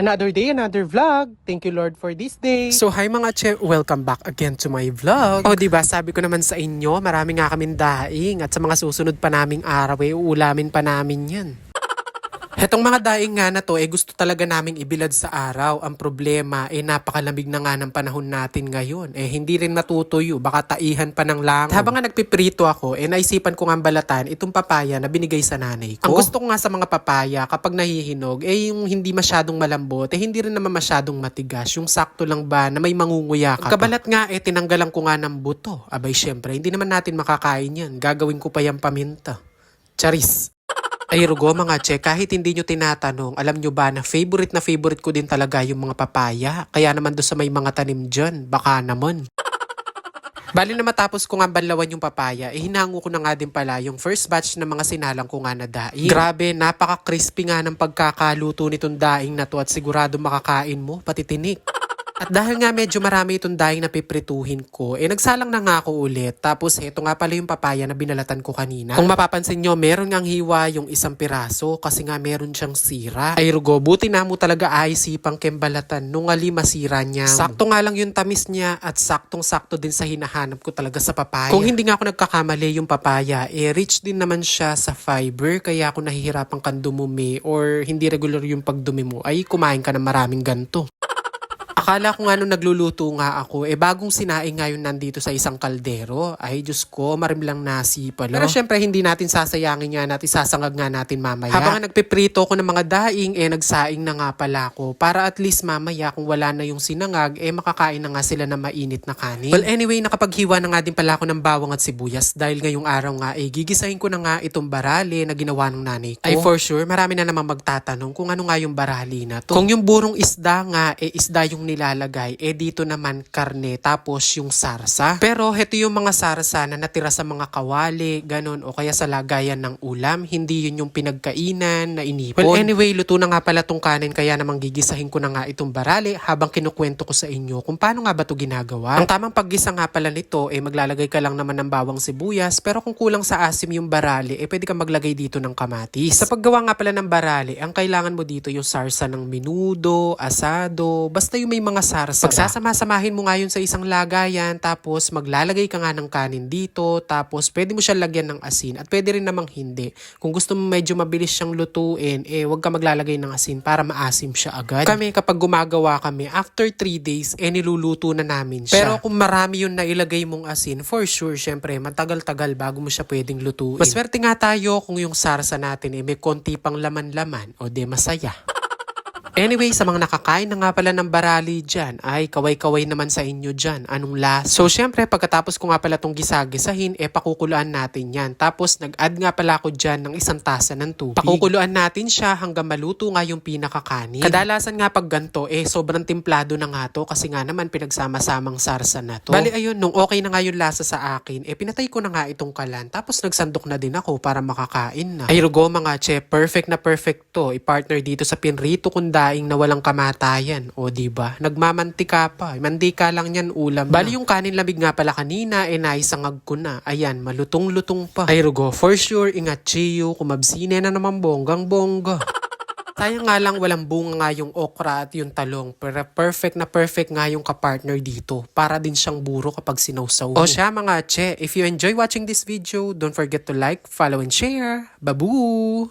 Another day, another vlog. Thank you Lord for this day. So hi mga che, welcome back again to my vlog. O diba, sabi ko naman sa inyo, marami nga kaming daing at sa mga susunod pa naming araw, eh, uulamin pa namin yan. Hetong mga daing nga na to, eh gusto talaga naming ibilad sa araw. Ang problema, eh napakalamig na nga ng panahon natin ngayon. Eh hindi rin matutuyo, baka taihan pa ng langaw. Habang nga nagpiprito ako, eh naisipan ko nga balatan itong papaya na binigay sa nanay ko. Ang gusto ko nga sa mga papaya, kapag nahihinog, eh yung hindi masyadong malambot, eh hindi rin naman masyadong matigas. Yung sakto lang ba na may mangunguya ka. Kabalat nga, eh tinanggalan ko nga ng buto. Abay syempre, hindi naman natin makakain yan. Gagawin ko pa yung paminta. Charis. Ay Rugo mga che, kahit hindi nyo tinatanong, alam nyo ba na favorite na favorite ko din talaga yung mga papaya. Kaya naman doon sa may mga tanim dyan, baka naman. Bali na matapos ko nga banlawan yung papaya, eh hinango ko na nga din pala yung first batch ng mga sinalang ko nga na daing. Grabe, napaka-crispy nga ng pagkakaluto nitong daing na to at sigurado makakain mo, pati tinik. At dahil nga medyo marami itong daing na piprituhin ko, eh nagsalang na nga ako ulit. Tapos eto nga pala yung papaya na binalatan ko kanina. Kung mapapansin nyo, meron ngang hiwa yung isang piraso kasi nga meron siyang sira. Ay rugo, buti na mo talaga ay sipang kembalatan nung ali masira niya. Sakto nga lang yung tamis niya at saktong sakto din sa hinahanap ko talaga sa papaya. Kung hindi nga ako nagkakamali yung papaya, eh rich din naman siya sa fiber kaya ako nahihirapan kang dumumi or hindi regular yung pagdumi mo ay kumain ka ng maraming ganto. Akala ko nga nung nagluluto nga ako, eh bagong sinaing nga yun nandito sa isang kaldero. Ay, Diyos ko, marimlang nasi pala. Pero syempre, hindi natin sasayangin nga natin, sasangag nga natin mamaya. Habang nagpiprito ko ng mga daing, eh nagsaing na nga pala ako. Para at least mamaya, kung wala na yung sinangag, eh makakain na nga sila ng mainit na kanin. Well, anyway, nakapaghiwa na nga din pala ako ng bawang at sibuyas dahil ngayong araw nga, eh gigisahin ko na nga itong barali na ginawa ng nanay ko. Ay, for sure, marami na namang magtatanong kung ano nga yung barali na to. Kung yung burong isda nga, eh isda yung nilalagay, eh dito naman karne tapos yung sarsa. Pero heto yung mga sarsa na natira sa mga kawali, ganun, o kaya sa lagayan ng ulam, hindi yun yung pinagkainan na inipon. Well anyway, luto na nga pala tong kanin kaya namang gigisahin ko na nga itong barali habang kinukwento ko sa inyo kung paano nga ba to ginagawa. Ang tamang paggisa nga pala nito, eh maglalagay ka lang naman ng bawang sibuyas, pero kung kulang sa asim yung barali, eh pwede ka maglagay dito ng kamatis. Sa paggawa nga pala ng barali, ang kailangan mo dito yung sarsa ng minudo, asado, basta yung may mga sarsa. Pagsasama-samahin mo nga yun sa isang lagayan, tapos maglalagay ka nga ng kanin dito, tapos pwede mo siya lagyan ng asin, at pwede rin namang hindi. Kung gusto mo medyo mabilis siyang lutuin, eh wag ka maglalagay ng asin para maasim siya agad. Kami kapag gumagawa kami, after 3 days, eh niluluto na namin siya. Pero kung marami yun na ilagay mong asin, for sure, syempre, matagal-tagal bago mo siya pwedeng lutuin. Maswerte nga tayo kung yung sarsa natin eh may konti pang laman-laman, o de masaya. Anyway, sa mga nakakain na nga pala ng barali dyan, ay kaway-kaway naman sa inyo dyan. Anong lasa? So, syempre, pagkatapos ko nga pala itong gisagisahin, eh, pakukuluan natin yan. Tapos, nag-add nga pala ako dyan ng isang tasa ng tubig. Pakukuluan natin siya hanggang maluto nga yung pinakakanin. Kadalasan nga pag ganito, eh, sobrang timplado na nga to kasi nga naman pinagsama-samang sarsa na to. Bali, ayun, nung okay na nga yung lasa sa akin, eh, pinatay ko na nga itong kalan. Tapos, nagsandok na din ako para makakain na. Ay, rugo mga che, perfect na perfect to. I-partner dito sa pinrito kung daing na walang kamatayan. O, di ba? Nagmamantika pa. Mandika lang yan ulam na. Bali yung kanin lamig nga pala kanina, eh naisangag ko na. Ayan, malutong-lutong pa. Ay, rugo, for sure, ingat chiyo, kumabsine na naman bonggang bongga. Sayang nga lang walang bunga nga yung okra at yung talong. Pero perfect na perfect nga yung kapartner dito. Para din siyang buro kapag sinawsaw. O siya mga che, if you enjoy watching this video, don't forget to like, follow, and share. Babu!